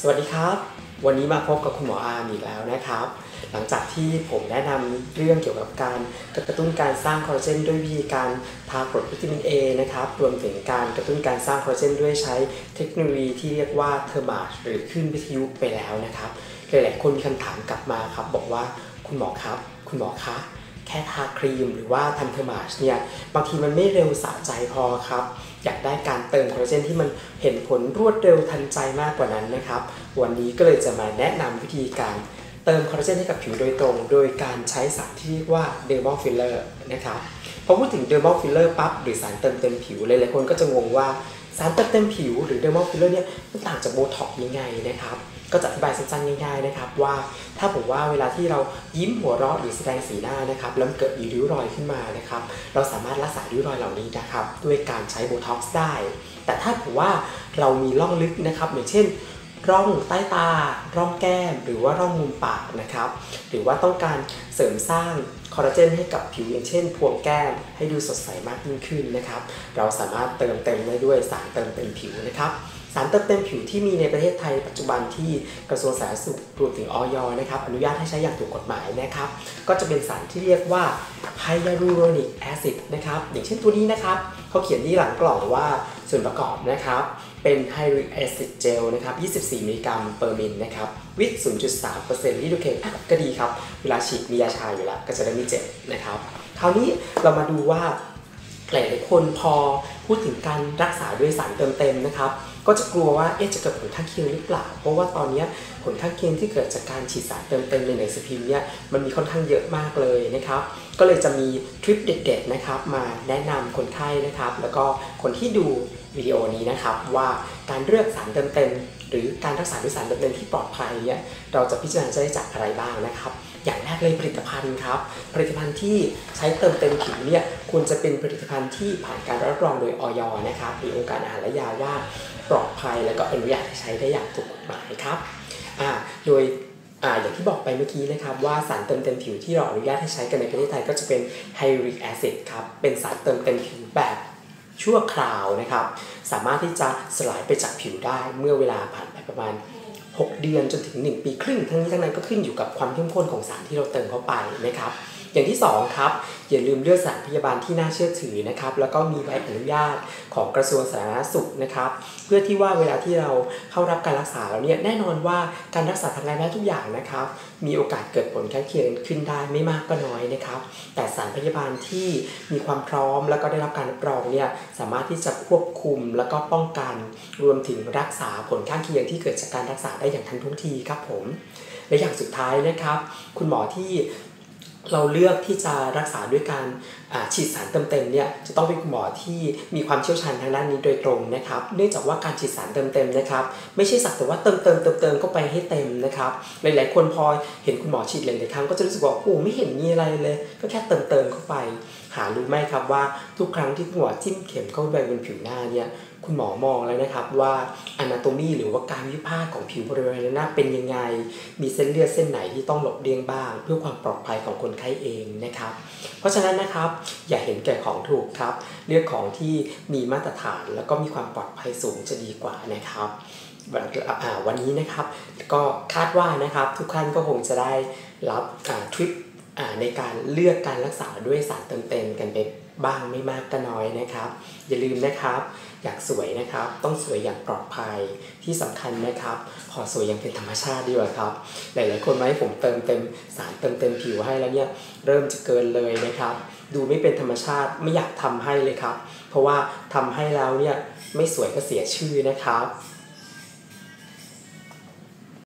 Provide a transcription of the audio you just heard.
สวัสดีครับ วันนี้มาพบกับคุณหมออาร์มอีกแล้วนะครับ หลังจากที่ผมแนะนำเรื่องเกี่ยวกับการกระตุ้นการสร้างคอลลาเจนด้วยวิธีการทากรดวิตามิน A นะครับรวมถึงการกระตุ้นการสร้างคอลลาเจนด้วยใช้เทคโนโลยีที่เรียกว่าเทอร์มาชหรือขึ้นวิทยุไปแล้วนะครับหลายๆคนมีคำถามกลับมาครับ บอกว่าคุณหมอครับ คุณหมอคะ แค่ทาครีมหรือว่าทำเทอร์มาชเนี่ยบางทีมันไม่เร็วสะใจพอครับ อยากได้การเติมคอลลาเจนที่มันเห็นผลรวดเร็วทันใจมากกว่านั้นนะครับ วันนี้ก็เลยจะมาแนะนำวิธีการเติมคอลลาเจนให้กับผิวโดยตรง โดยการใช้สารที่เรียกว่าเดอร์มอลฟิลเลอร์นะครับพอพูดถึงเดอร์มอลฟิลเลอร์ปั๊บหรือสารเติมเต็มผิวหลายๆคนก็จะงงว่า สารเติมเต็มผิวหรือเดอร์มอลฟิลเลอร์เนี่ยมันต่างจากโบท็อกซ์ยังไงนะครับ ก็จะอธิบายสั้นๆง่ายๆนะครับว่าถ้าผมว่าเวลาที่เรายิ้มหัวเราะหรือแสดงสีหน้านะครับแล้วเกิดมีริ้วรอยขึ้นมานะครับ เราสามารถรักษาริ้วรอยเหล่านี้นะครับ ด้วยการใช้โบท็อกซ์ได้ แต่ถ้าผมว่าเรามีร่องลึกนะครับอย่างเช่น ร่องใต้ตา ร่องแก้ม หรือว่าร่องมุมปากนะครับ หรือว่าต้องการเสริมสร้างคอลลาเจนให้กับผิวอย่างเช่น พวงแก้มให้ดูสดใสมากยิ่งขึ้นนะครับ เราสามารถเติมเต็มได้ด้วยสารเติมเต็มผิวนะครับสารเติมเต็มผิวที่มีในประเทศไทยปัจจุบันที่กระทรวงสาธารณสุขรวมถึงออยนะครับอนุญาตให้ใช้อย่างถูกกฎหมายนะครับ ก็จะเป็นสารที่เรียกว่าไฮยาลูโรนิกแอซิดนะครับอย่างเช่นตัวนี้นะครับเขาเขียนที่หลังกล่องว่า ส่วนประกอบนะครับ เป็นไฮริกแอซิดเจลนะครับ 24 มิลลิกรัมเปอร์มิลนะครับวิต0.3%ลิโดเคนก็ดีครับ เวลาฉีดมียาชาอยู่แล้ว ก็จะได้ไม่เจ็บนะครับ คราวนี้เรามาดูว่าหลายๆคนพอพูดถึงการรักษาด้วยสารเติมเต็มนะครับ ก็จะกลัวว่าเอ๊ะจะเกิดผลข้างเคียงหรือเปล่า เพราะว่าตอนนี้ผลข้างเคียงที่เกิดจากการฉีดสารเติมเต็มในหนังสือพิมพ์เนี่ยมันมีค่อนข้างเยอะมากเลยนะครับ ก็เลยจะมีทริปเด็ดๆนะครับมาแนะนำคนไข้นะครับ แล้วก็คนที่ดูวิดีโอนี้นะครับว่าการเลือกสารเติมเต็ม หรือการรักษาด้วยสารเติมเต็มที่ปลอดภัยเนี่ยเราจะพิจารณาได้จากอะไรบ้างนะครับ อย่างแรกเลยผลิตภัณฑ์ครับผลิตภัณฑ์ที่ใช้เติมเต็มผิวเนี่ยควรจะเป็นผลิตภัณฑ์ที่ผ่านการรับรองโดยออยนะครับหรือองค์การอาหารและยาว่าปลอดภัยแล้วก็อนุญาตให้ใช้ได้อย่างถูกกฎหมายครับโดย อ่าอย่างที่บอกไปเมื่อกี้นะครับว่าสารเติมเต็มผิวที่เราอนุญาตให้ใช้กันในประเทศไทยก็จะเป็นไฮริกแอซิดครับเป็นสารเติมเต็มผิวแบบชั่วคราวนะครับ สามารถที่จะสลายไปจากผิวได้เมื่อเวลาผ่านไปประมาณ 6 เดือนจนถึง 1 ปีครึ่ง ทั้งนี้ทั้งนั้นก็ขึ้นอยู่กับความเข้มข้นของสารที่เราเติมเข้าไปนะครับ อย่างที่ 2 ครับ อย่าลืมเลือกสถานพยาบาลที่น่าเชื่อถือนะครับ แล้วก็มีใบอนุญาตของกระทรวงสาธารณสุขนะครับ เพื่อที่ว่าเวลาที่เราเข้ารับการรักษาแล้วเนี่ยแน่นอนว่าการรักษาทางการแพทย์ทุกอย่างนะครับ มีโอกาสเกิดผลข้างเคียงขึ้นได้ไม่มากก็น้อยนะครับ แต่สารพยาบาลที่มีความพร้อม แล้วก็ได้รับการรับรองเนี่ยสามารถที่จะควบคุมแล้วก็ป้องกัน รวมถึงรักษาผลข้างเคียงที่เกิดจากการรักษาได้อย่างทันท่วงทีครับผมและอย่างสุดท้ายนะครับ คุณหมอที่ เราเลือกที่จะรักษาด้วยการฉีดสารเติมเต็มเนี่ยจะต้องเป็นคุณหมอที่มีความเชี่ยวชาญทางด้านนี้โดยตรงนะครับ เนื่องจากว่าการฉีดสารเติมๆนะครับ ไม่ใช่สักแต่ว่าเติมเติมเติมเติมเข้าไปให้เต็มนะครับ หลาย ๆ คนพอเห็นคุณหมอฉีดหลายๆครั้งก็จะรู้สึกว่าโอ้ไม่เห็นมีอะไรเลย ก็แค่เติมเติมเข้าไป หารู้ไหมครับว่าทุกครั้งที่คุณหมอจิ้มเข็มเข้าไปบนผิวหน้าเนี่ย คุณหมอมองแล้วนะครับว่า anatomy หรือว่าการวิพากษ์ของผิวบริเวณหน้าเป็นยังไง มีเส้นเลือดเส้นไหนที่ต้องหลบเลี่ยงบ้าง เพื่อความปลอดภัยของคนไข้เองนะครับ เพราะฉะนั้นนะครับอย่าเห็นแก่ของถูกครับ เลือกของที่มีมาตรฐานแล้วก็มีความปลอดภัยสูงจะดีกว่านะครับวันนี้นะครับ ก็คาดว่านะครับทุกท่านก็คงจะได้รับทริป ในการเลือกการรักษาด้วยสารเติมเต็มกันไปบ้างไม่มากก็น้อยนะครับ อย่าลืมนะครับ อยากสวยนะครับ ต้องสวยอย่างปลอดภัยที่สำคัญนะครับ ขอสวยอย่างเป็นธรรมชาติดีกว่าครับ หลาย ๆ คนมาให้ผมเติมเต็มสารเติมเต็มผิวให้แล้วเนี่ยเริ่มจะเกินเลยนะครับ ดูไม่เป็นธรรมชาติไม่อยากทำให้เลยครับ เพราะว่าทำให้แล้วเนี่ยไม่สวยก็เสียชื่อนะครับ